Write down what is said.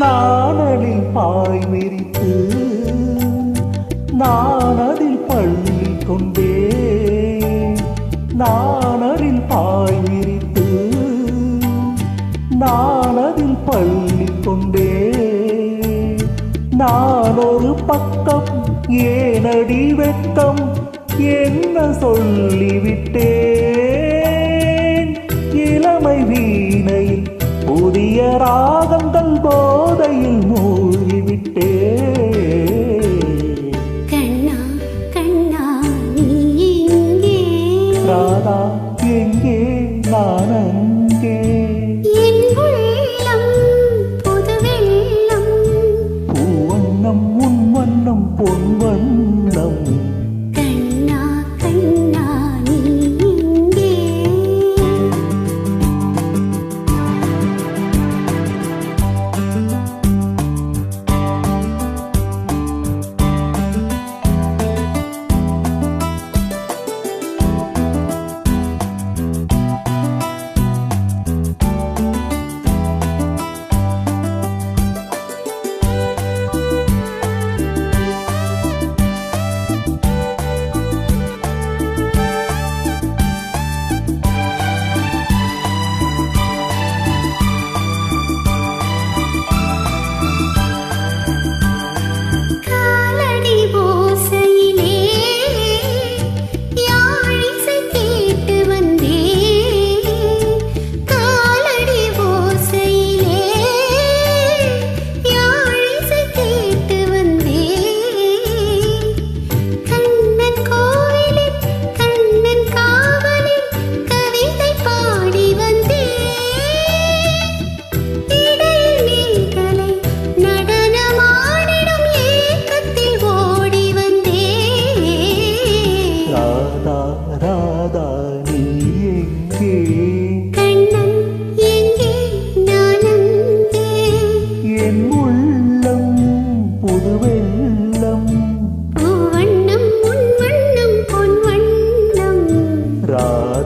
நானதில் பாய் விரித்து நானதில் பள்ளி கொண்டே. நானதில் பாய் விரித்து நானதில் பள்ளி கொண்டே. நான் ஒரு பக்கம் ஏனடி வெக்கம் என்ன சொல்லிவிட்டேன்? இளமை வீணையில் புதிய ராகங்கள் போதையில் மூழ்கிவிட்டேன் ராதா ராதா நீ எங்கே? என் உள்ளம் புது வெள்ளம் பூவண்ணம் உன் வண்ணம் பொன் வண்ணம் ராதா கண்ணா